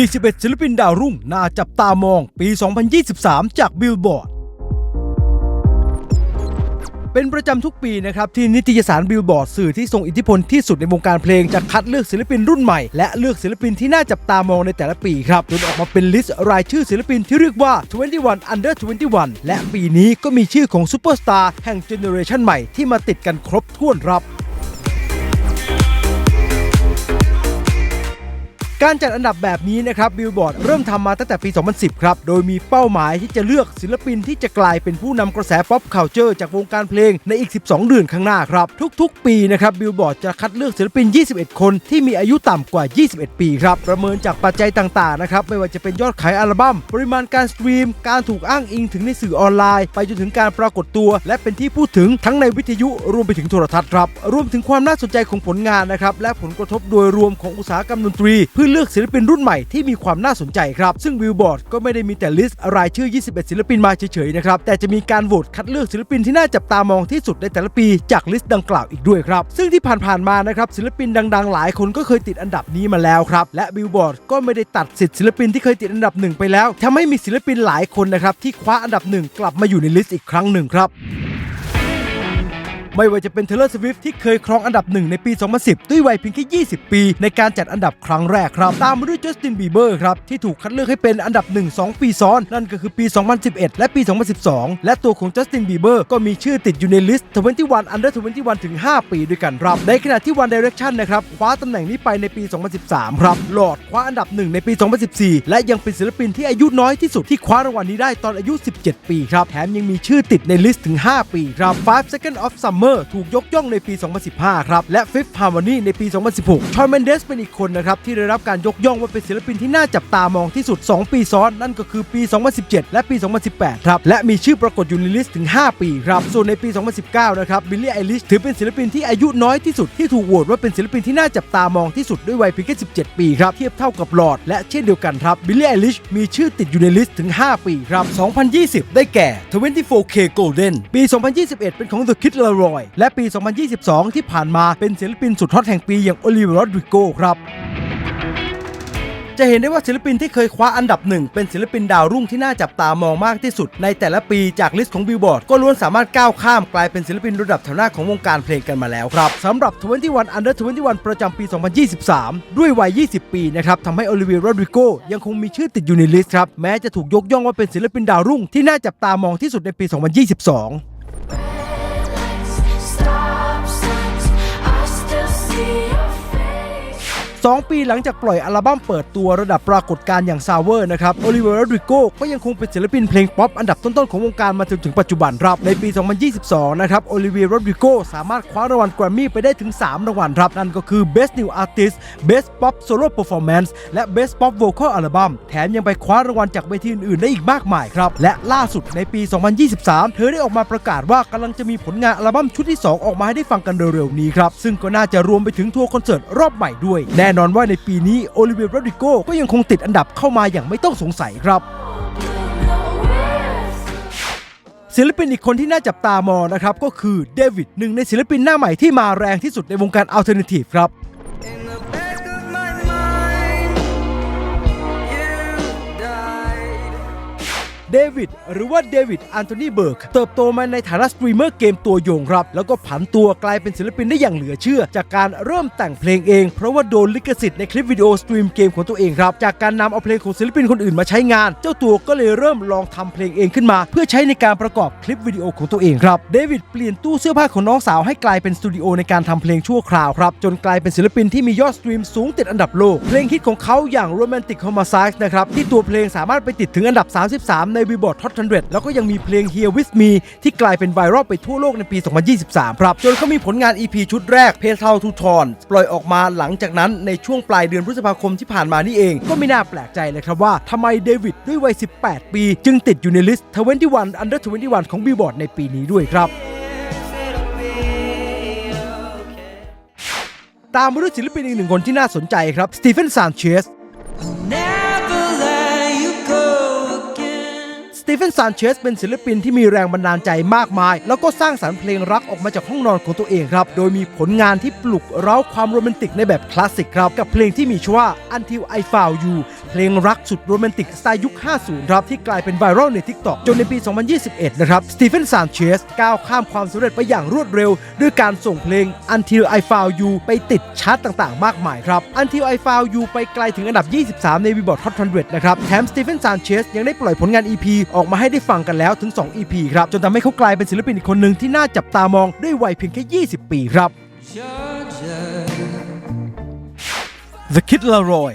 21 ศิลปินดาวรุ่งน่าจับตามองปี 2023 จากบิลบอร์ด เป็นประจำทุกปีนะครับ ที่นิตยสารบิลบอร์ดสื่อที่ทรงอิทธิพลที่สุดในวงการเพลงจะคัดเลือกศิลปินรุ่นใหม่ และเลือกศิลปินที่น่าจับตามองในแต่ละปีครับจนออกมาเป็นลิสต์รายชื่อศิลปินที่เรียกว่า 21 Under 21 และปีนี้ก็มีชื่อของซูเปอร์สตาร์แห่งเจเนอเรชันใหม่ที่มาติดกันครบถ้วนครับ การจัดอันดับแบบนี้นะครับบิลบอร์ดเริ่มทำมาตั้งแต่ปี 2010 ครับ โดยมีเป้าหมายที่จะเลือกศิลปินที่จะกลายเป็นผู้นำกระแสป๊อปคาลเจอร์จากวงการเพลงในอีก 12 เดือนข้างหน้าครับ ทุกๆ ปีนะครับบิลบอร์ดจะคัดเลือกศิลปิน 21 คนที่มีอายุต่ำกว่า 21 ปีครับ ประเมินจากปัจจัยต่างๆ นะครับ ไม่ว่าจะเป็นยอดขายอัลบั้ม ปริมาณการสตรีม การถูกอ้างอิงถึงในสื่อออนไลน์ ไปจนถึงการปรากฏตัว และเป็นที่พูดถึงทั้งในวิทยุรวมไปถึงโทรทัศน์ครับ รวมถึงความน่าสนใจของผลงานนะครับ และผลกระทบโดยรวมของอุตสาหกรรมดนตรีเพื่อเลือกศิลปินรุ่นใหม่ที่มีความน่าสนใจครับ ซึ่งวิลบอร์ดก็ไม่ได้มีแต่ลิสต์รายชื่อ 21 ศิลปินมาเฉยๆนะครับ แต่จะมีการโหวตคัดเลือกศิลปินที่น่าจับตามองที่สุดในแต่ละปีจากลิสต์ดังกล่าวอีกด้วยครับ ซึ่งที่ผ่านๆมานะครับศิลปินดังๆ หลายคนก็เคยติดอันดับนี้มาแล้วครับ และบิลบอร์ดก็ไม่ได้ตัดสิทธิ์ศิลปินที่เคยติดอันดับหนึ่งไปแล้วทำให้มีศิลปินหลายคนนะครับที่คว้าอันดับหนึ่งกลับมาอยู่ในลิสต์อีกครั้งหนึ่งครับ ไม่ว่าจะเป็น Taylor Swift ที่เคยครองอันดับหนึ่งในปี 2010 ด้วยวัยเพียงแค่ 20 ปี ในการจัดอันดับครั้งแรกครับ ตามมาด้วย Justin Bieber ครับ ที่ถูกคัดเลือกให้เป็นอันดับ 1 2 ปีซ้อน นั่นก็คือปี 2011 และปี 2012 และตัวของ Justin Bieber ก็มีชื่อติดอยู่ในลิสต์ 21 Under 21 ถึง 5 ปีด้วยกันครับ ในขณะที่ One Direction นะครับคว้าตำแหน่งนี้ไปในปี 2013 ครับหลอดคว้าอันดับหนึ่งในปี 2014 และยังเป็นศิลปินที่อายุน้อยที่สุดที่คว้ารางวัลนี้ได้ตอนอายุ 17 ปีครับแถมยังมีชื่อติดในลิสต์ถึง 5 ปีครับ5 Second of Summer ถูกยกย่องในปี 2015 ครับ และ Fifth Harmony ในปี 2016 ชอนเมนเดสเป็นอีกคนนะครับ ที่ได้รับการยกย่องว่าเป็นศิลปินที่น่าจับตามองที่สุด 2 ปีซ้อน นั่นก็คือปี 2017 และปี 2018 ครับ และมีชื่อปรากฏอยู่ในลิสต์ถึง 5 ปีครับ ส่วนในปี 2019 นะครับบิลลี่ไอลิชถือเป็นศิลปินที่อายุน้อยที่สุดที่ถูกโหวตว่าเป็นศิลปินที่น่าจับตามองที่สุดด้วยวัยเพียงแค่ 17 ปีครับ เทียบเท่ากับหลอด และเช่นเดียวกันครับบิลลี่ไอลิชมีชื่อติดอยู่ในลิสต์ถึง 5 ปีครับ 2020 ได้แก่ 24K Golden ปี 2021 เป็นของ The Kid Laroi และปี 2022 ที่ผ่านมาเป็นศิลปินสุดฮอตแห่งปีอย่างโอลิเวอร์โรดริโกครับจะเห็นได้ว่าศิลปินที่เคยคว้าอันดับหนึ่งเป็นศิลปินดาวรุ่งที่น่าจับตามองมากที่สุด ในแต่ละปีจากลิสต์ของบิลบอร์ดก็ล้วนสามารถก้าวข้ามกลายเป็นศิลปินระดับแถวหน้าของวงการเพลงกันมาแล้วครับสำหรับ 21 Under 21 ประจำปี 2023 ด้วยวัย 20 ปีนะครับทำให้โอลิเวียโรดริโกยังคงมีชื่อติดอยู่ในลิสต์ครับ แม้จะถูกยกย่องว่าเป็นศิลปินดาวรุ่งที่น่าจับตามองที่สุดในปี 2022 2 ปีหลังจากปล่อยอัลบั้มเปิดตัวระดับปรากฏการณ์อย่างซาวเวอร์นะครับโอลิเวอร์โรดริโกก็ยังคงเป็นศิลปินเพลงป๊อปอันดับต้นๆของวงการมาจนถึงปัจจุบันครับ ในปี 2022 นะครับโอลิเวียโรดริโกสามารถคว้ารางวัลแกรมมี่ไปได้ถึง 3 รางวัลครับนั่นก็คือ Best New Artist Best Pop Solo Performance และ Best Pop Vocal Album แถมยังไปคว้ารางวัลจากเวทีอื่นๆได้อีกมากมายครับ และล่าสุดในปี 2023 เธอได้ออกมาประกาศว่ากำลังจะมีผลงานอัลบั้มชุดที่ 2 ออกมาให้ได้ฟังกันเร็วๆนี้ครับซึ่งก็น่าจะรวมไปถึงทัวร์คอนเสิร์ตรอบใหม่ด้วยแน่นอนว่าในปีนี้โอลิเวียโรดริโกก็ยังคงติดอันดับเข้ามาอย่างไม่ต้องสงสัยครับศิลปินอีกคนที่น่าจับตามองนะครับ ก็คือเดวิดหนึ่งในศิลปินหน้าใหม่ที่มาแรงที่สุดในวงการอัลเทอร์เนทีฟครับ เดวิดหรือว่าเดวิดอันโทนีเบิร์กเติบโตมาในฐานะสตรีมเมอร์เกมตัวยงครับ แล้วก็ผันตัวกลายเป็นศิลปินได้อย่างเหลือเชื่อ จากการเริ่มแต่งเพลงเอง เพราะว่าโดนลิขสิทธิ์ในคลิปวิดีโอสตรีมเกมของตัวเองครับจากการนำเอาเพลงของศิลปินคนอื่นมาใช้งาน เจ้าตัวก็เลยเริ่มลองทำเพลงเองขึ้นมา เพื่อใช้ในการประกอบคลิปวิดีโอของตัวเองครับเดวิดเปลี่ยนตู้เสื้อผ้าของน้องสาวให้กลายเป็นสตูดิโอในการทำเพลงชั่วคราวครับจนกลายเป็นศิลปินที่มียอดสตรีมสูงติดอันดับโลกเพลงฮิตของเขาอย่าง Romantic Homicide นะครับที่ตัวเพลงสามารถไปติดถึงอันดับ 33 ใน Billboard Hot 100 แล้วก็ยังมีเพลง Here With Me ที่กลายเป็นไวรัลไปทั่วโลกในปี 2023 ครับ จนเขามีผลงาน EP ชุดแรก p a t a l to t o n ปล่อยออกมาหลังจากนั้นในช่วงปลายเดือนพฤษภาคมที่ผ่านมานี่เอง ก็ไม่น่าแปลกใจเลยครับว่าทำไมเดวิดด้วยวัย 18 ปี จึงติดอยู่ในลิสต์ 21 Under 21 ของ Billboard ในปีนี้ด้วยครับตามมาด้วยศิลปินอีกหนึ่งคนที่น่าสนใจครับ สตีเฟนซานเชส เฟนซานเชสเป็นศิลปินที่มีแรงบันดาลใจมากมาย แล้วก็สร้างสรรค์เพลงรักออกมาจากห้องนอนของตัวเองครับ โดยมีผลงานที่ปลุกเร้าความโรแมนติกในแบบคลาสสิกครับ กับเพลงที่มีชื่อว่า Until I Found You เพลงรักสุดโรแมนติกสไตล์ยุค 50 ครับ ที่กลายเป็นไวรัลใน TikTok จนในปี 2021 นะครับสตีเฟนซานเชสก้าวข้ามความสำเร็จไปอย่างรวดเร็ว ด้วยการส่งเพลง Until I Found You ไปติดชาร์ตต่างๆ มากมายครับ Until I Found You ไปไกลถึงอันดับ 23 ใน Billboard Hot 100 นะครับแถมสตีเฟนซานเชสยังได้ปล่อยผลงาน EP ออกมาให้ได้ฟังกันแล้วถึง 2 EP ครับ จนทำให้เขากลายเป็นศิลปินอีกคนหนึ่งที่น่าจับตามองด้วยวัยเพียงแค่ 20 ปีครับ The Kid Laroi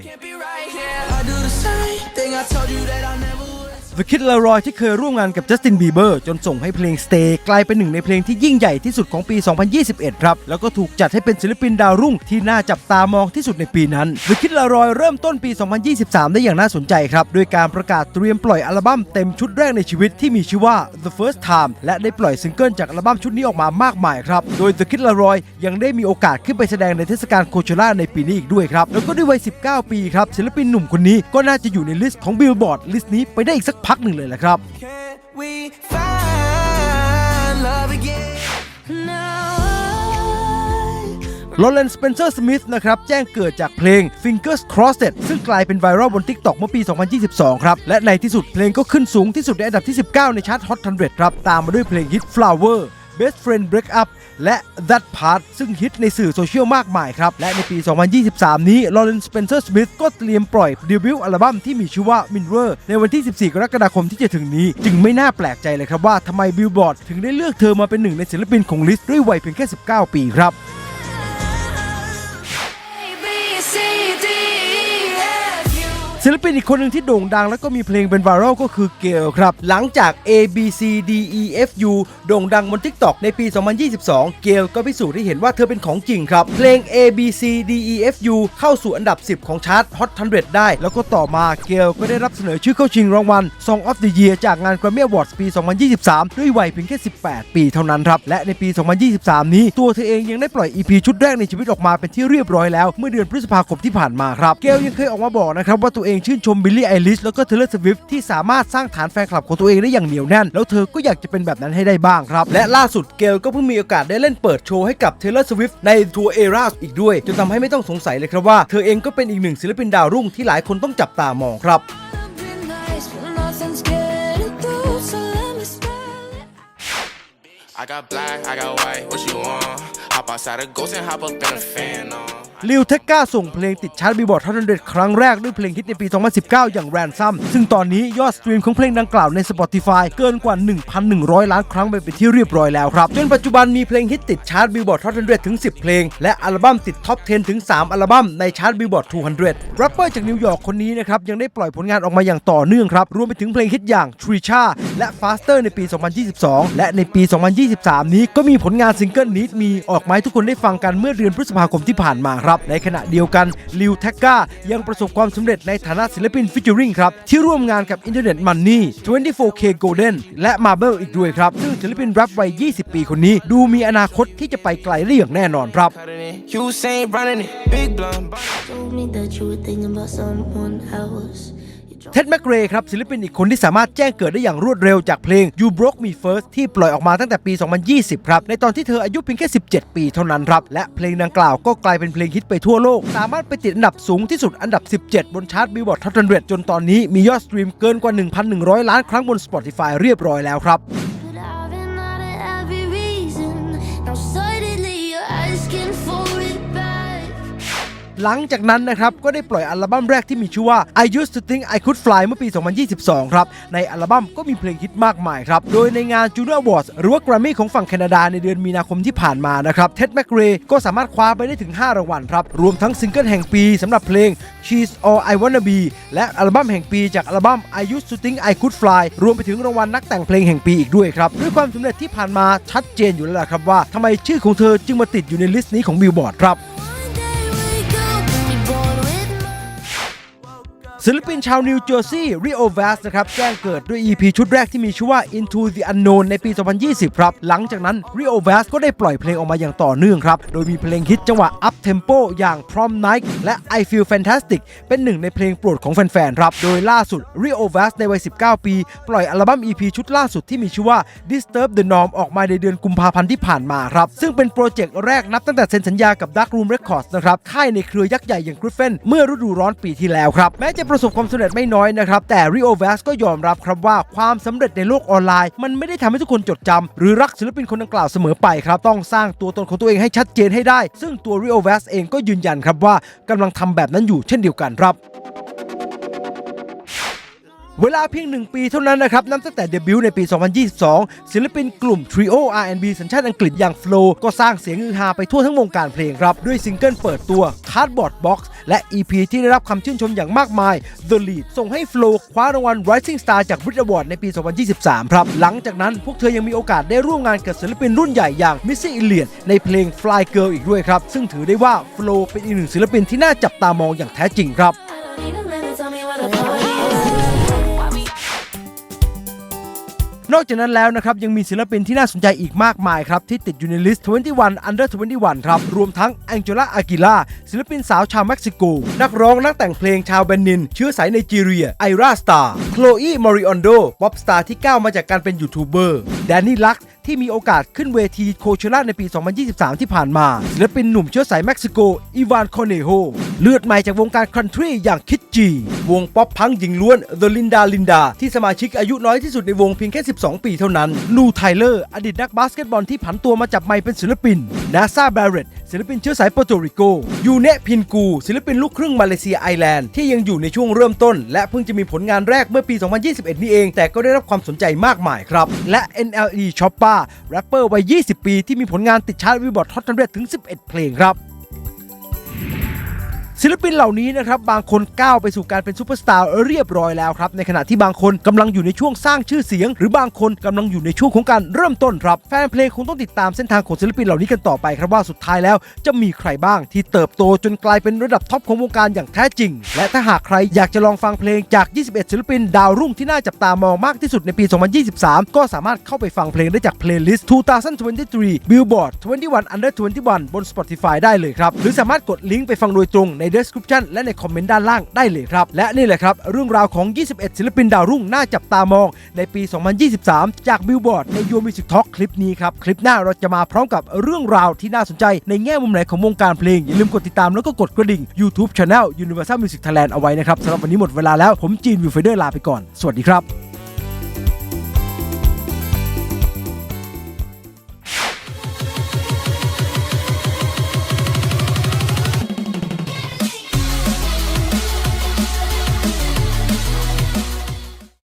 The Kid Laroi ที่เคยร่วมงานกับ Justin Bieber จนส่งให้เพลง Stay กลายเป็นหนึ่งในเพลงที่ยิ่งใหญ่ที่สุดของปี 2021 ครับ แล้วก็ถูกจัดให้เป็นศิลปินดาวรุ่งที่น่าจับตามองที่สุดในปีนั้น The Kid Laroi เริ่มต้นปี 2023 ได้อย่างน่าสนใจครับด้วยการประกาศเตรียมปล่อยอัลบั้มเต็มชุดแรกในชีวิตที่มีชื่อว่า The First Time และได้ปล่อยซิงเกิลจากอัลบั้มชุดนี้ออกมามากมายครับโดย The Kid Laroi ยังได้มีโอกาสขึ้นไปแสดงในเทศกาลโคเชล่าในปีนี้อีกด้วยครับแล้วก็ด้วยวัย 19 ปีครับศิลปินหนุ่มคนนี้ก็น่าจะอยู่ในลิสต์ของ Billboard ลิสต์นี้ไปได้อีกสักพักหนึ่งเลยแหละครับ Can we find love again? Now ลอเรนสเปนเซอร์สมิธนะครับแจ้งเกิดจากเพลง Fingers Crossed ซึ่งกลายเป็นไวรัลบน TikTok เมื่อปี 2022 ครับ และในที่สุดเพลงก็ขึ้นสูงที่สุดในอันดับที่ 19 ในชาร์ต Hot 100 ครับ ตามมาด้วยเพลงฮิต Flower Best Friend Break Up และ That Part ซึ่งฮิตในสื่อโซเชียลมากมายครับ และในปี 2023 นี้ลอเรนสเปนเซอร์สมิธก็เตรียมปล่อยเดบิวต์อัลบั้มที่มีชื่อว่า Mirror ในวันที่ 14 กรกฎาคมที่จะถึงนี้ จึงไม่น่าแปลกใจเลยครับว่าทำไมบิลบอร์ดถึงได้เลือกเธอมาเป็นหนึ่งในศิลปินของลิสต์ด้วยวัยเพียงแค่ 19 ปีครับ ศิลปินอีกคนหนึ่งที่โด่งดังแล้วก็มีเพลงเป็นไวรัลก็คือเกลครับ หลังจาก A B C D E F U โด่งดังบน TikTok ในปี 2022 เกลก็พิสูจน์ให้เห็นว่าเธอเป็นของจริงครับ เพลง A B C D E F U เข้าสู่อันดับ 10 ของชาร์ต Hot 100 ได้ แล้วก็ต่อมาเกลก็ได้รับเสนอชื่อเข้าชิงรางวัล Song of the Year จากงาน Grammy Awards ปี 2023 ด้วยวัยเพียงแค่ 18 ปีเท่านั้นครับ และในปี 2023 นี้ตัวเธอเองยังได้ปล่อย EP ชุดแรกในชีวิตออกมาเป็นที่เรียบร้อยแล้วเมื่อเดือนพฤษภาคมที่ผ่านมาครับเกลยังเคยออกมาบอกนะครับว่าตัวเองชื่นชมบิลลี่ไอลิชแล้วก็เทเลอร์สวิฟที่สามารถสร้างฐานแฟนคลับของตัวเองได้อย่างเหนียวแน่น แล้วเธอก็อยากจะเป็นแบบนั้นให้ได้บ้างครับ และล่าสุดเกลก็เพิ่งมีโอกาสได้เล่นเปิดโชว์ให้กับเทเลอร์สวิฟในทัวร์เอราสอีกด้วยจนทำให้ไม่ต้องสงสัยเลยครับว่าเธอเองก็เป็นอีกหนึ่งศิลปินดาวรุ่งที่หลายคนต้องจับตามองครับ I got black, I got white, what you want? Hop outside a ghost and hop up in a fan on. ลิวเทคก้าส่งเพลงติดชาร์ตบิลบอร์ดฮอต100ครั้งแรกด้วยเพลงฮิตในปี 2019 อย่าง Ransom ซึ่งตอนนี้ยอดสตรีมของเพลงดังกล่าวใน Spotify เกินกว่า 1,100 ล้านครั้งไปเป็นที่เรียบร้อยแล้วครับ จนปัจจุบันมีเพลงฮิตติดชาร์ตบิลบอร์ดฮอต100ถึง 10 เพลง และอัลบั้มติดท็อป 10 ถึง 3 อัลบั้มในชาร์ตบิลบอร์ด200แรปเปอร์จากนิวยอร์กคนนี้นะครับยังได้ปล่อยผลงานออกมาอย่างต่อเนื่องครับรวมไปถึงเพลงฮิตอย่าง Trisha และ Faster ในปี 2022 และในปี 2023 นี้ก็มีผลงานซิงเกิล Need Me ออกมาให้ทุกคนได้ฟังกันเมื่อเดือนพฤษภาคมที่ผ่านมาครับ ในขณะเดียวกันลิวแท็กก้ายังประสบความสำเร็จในฐานะศิลปินฟิชเจอริงครับ ที่ร่วมงานกับ Internet Money 24K Golden และ Marble อีกด้วยครับ ซึ่งศิลปินแรปวัย 20 ปีคนนี้ ดูมีอนาคตที่จะไปไกลได้อย่างแน่นอนครับ Cutting it, Hussein running it, big blunt. Told me that you were thinking about someone else. เท็ดแมกเรย์ครับศิลปินอีกคนที่สามารถแจ้งเกิดได้อย่างรวดเร็วจากเพลง You Broke Me First ที่ปล่อยออกมาตั้งแต่ปี 2020 ครับ ในตอนที่เธออายุเพียงแค่ 17 ปีเท่านั้นครับ และเพลงดังกล่าวก็กลายเป็นเพลงฮิตไปทั่วโลก สามารถไปติดอันดับสูงที่สุดอันดับ 17 บนชาร์ตบิลบอร์ดท็อป100จนตอนนี้มียอดสตรีมเกินกว่า 1,100 ล้านครั้งบน Spotify เรียบร้อยแล้วครับ หลังจากนั้นนะครับก็ได้ปล่อยอัลบั้มแรกที่มีชื่อว่า I Used to Think I Could Fly เมื่อปี 2022 ครับ ในอัลบั้มก็มีเพลงฮิตมากมายครับ โดยในงาน Juno Awards หรือว่า Grammy ของฝั่งแคนาดาในเดือนมีนาคมที่ผ่านมานะครับเท็ดแมกเรย์ก็สามารถคว้าไปได้ถึง 5 รางวัลครับ รวมทั้งซิงเกิลแห่งปีสำหรับเพลง She's All I Wanna Be และอัลบั้มแห่งปีจากอัลบั้ม I Used to Think I Could Fly รวมไปถึงรางวัลนักแต่งเพลงแห่งปีอีกด้วยครับด้วยความสำเร็จที่ผ่านมาชัดเจนอยู่แล้วละครับว่าทำไมชื่อของเธอจึงมาติดอยู่ในลิสต์นี้ของบิลบอร์ดครับ ศิลปินชาวนิวเจอร์ซีย์ริโอแวสนะครับแจ้งเกิดด้วย EP ชุดแรกที่มีชื่อว่า Into the Unknown ในปี 2020 ครับ หลังจากนั้นริโอแวสก็ได้ปล่อยเพลงออกมาอย่างต่อเนื่องครับ โดยมีเพลงฮิตจังหวะ Up Tempo อย่าง Prom Night และ I Feel Fantastic เป็นหนึ่งในเพลงโปรดของแฟนๆครับ โดยล่าสุดริโอแวสในวัย 19 ปี ปล่อยอัลบั้ม EP ชุดล่าสุดที่มีชื่อว่า Disturb the Norm ออกมาในเดือนกุมภาพันธ์ที่ผ่านมาครับซึ่งเป็นโปรเจกต์แรกนับตั้งแต่เซ็นสัญญากับ Dark Room Records นะครับค่ายในเครือยักษ์ใหญ่อย่าง Griffin เมื่อฤดูร้อนปีที่แล้วครับแม้จะประสบความสำเร็จไม่น้อยนะครับ แต่ Rio v a s ก็ยอมรับครับว่าความสำเร็จในโลกออนไลน์ มันไม่ได้ทำให้ทุกคนจดจำหรือรักศิลปินคนดังกล่าวเสมอไปครับ ต้องสร้างตัวตนของตัวเองให้ชัดเจนให้ได้ ซึ่งตัว Rio v a s เองก็ยืนยันครับว่ากำลังทำแบบนั้นอยู่เช่นเดียวกันครับ เวลาเพียง 1 ปีเท่านั้นนะครับ นับตั้งแต่เดบิวต์ในปี 2022 ศิลปินกลุ่ม Trio R&B สัญชาติอังกฤษอย่าง Flow ก็สร้างเสียงฮือฮาไปทั่วทั้งวงการเพลงครับ ด้วยซิงเกิลเปิดตัว Cardboard Box และ EP ที่ได้รับคำชื่นชมอย่างมากมาย The Lead ส่งให้ Flow คว้ารางวัล Rising Star จาก Brit Award ในปี 2023 ครับ หลังจากนั้นพวกเธอยังมีโอกาสได้ร่วมงานกับศิลปินรุ่นใหญ่อย่าง Missy Elliott ในเพลง Fly Girl อีกด้วยครับซึ่งถือได้ว่า Flow เป็นอีกหนึ่งศิลปินที่น่าจับตามองอย่างแท้จริงครับ นอกจากนั้นแล้วนะครับยังมีศิลปินที่น่าสนใจอีกมากมายครับ ที่ติดอยู่ในลิสต์ 21 Under 21 ครับ รวมทั้งแองเจล่าอากิล่าศิลปินสาวชาวเม็กซิโก นักร้องนักแต่งเพลงชาวเบนิน เชื้อสายไนจีเรีย ไอราสตาร์โคลอีมอริออนโดป๊อปสตาร์ที่ก้าวมาจากการเป็นยูทูบเบอร์แดนนี่ลักที่มีโอกาสขึ้นเวทีโคเชล่าในปี 2023 ที่ผ่านมา ศิลปินหนุ่มเชื้อสายเม็กซิโก อีวานโคเนโฮ เลือดใหม่จากวงการคันทรีอย่างคิดจี วงป๊อปพังหญิงล้วน The Linda Linda ที่สมาชิกอายุน้อยที่สุดในวงเพียงแค่ 12 ปีเท่านั้น ลูไทเลอร์ อดีตนักบาสเกตบอลที่ผันตัวมาจับไมค์เป็นศิลปิน นาซาแบร r ตศิลปินเชื้อสายโปรโตริโก ยูเนะพินกู ศิลปินลูกครึ่งมาเลเซียไอแลนด์ที่ยังอยู่ในช่วงเริ่มต้น และเพิ่งจะมีผลงานแรกเมื่อปี 2021 นี่เอง แต่ก็ได้รับความสนใจมากมายครับ และ NLE Choppa แรปเปอร์วัย 20 ปีที่มีผลงานติดชาร์ตวิบอร์ดฮอต100ถึง 11 เพลงครับ ศิลปินเหล่านี้นะครับบางคนก้าวไปสู่การเป็นซูเปอร์สตาร์เรียบร้อยแล้วครับในขณะที่บางคนกำลังอยู่ในช่วงสร้างชื่อเสียง หรือบางคนกำลังอยู่ในช่วงของการเริ่มต้นครับแฟนเพลงคงต้องติดตามเส้นทางของศิลปินเหล่านี้กันต่อไปครับว่าสุดท้ายแล้วจะมีใครบ้างที่เติบโตจนกลายเป็นระดับท็อปของวงการอย่างแท้จริง และถ้าหากใครอยากจะลองฟังเพลงจาก 21 ศิลปิน ดาวรุ่งที่น่าจับตามองมากที่สุดในปี 2023 ก็สามารถเข้าไปฟังเพลงได้จากเพลย์ลิสต์2023 Billboard 21 Under 21 บน Spotify ได้เลยครับหรือสามารถกดลิงก์ไปฟังโดยตรงใน description และในคอมเมนต์ด้านล่างได้เลยครับ และนี่แหละครับ เรื่องราวของ 21 ศิลปินดาวรุ่งน่าจับตามอง ในปี 2023 จาก Billboard ใน Your Music Talk คลิปนี้ครับ คลิปหน้าเราจะมาพร้อมกับเรื่องราวที่น่าสนใจในแง่มุมไหนของวงการเพลง อย่าลืมกดติดตามแล้วก็กดกระดิ่ง YouTube Channel Universal Music Thailand เอาไว้นะครับสำหรับวันนี้หมดเวลาแล้วผมจีนวิวไฟเดอร์ลาไปก่อน สวัสดีครับ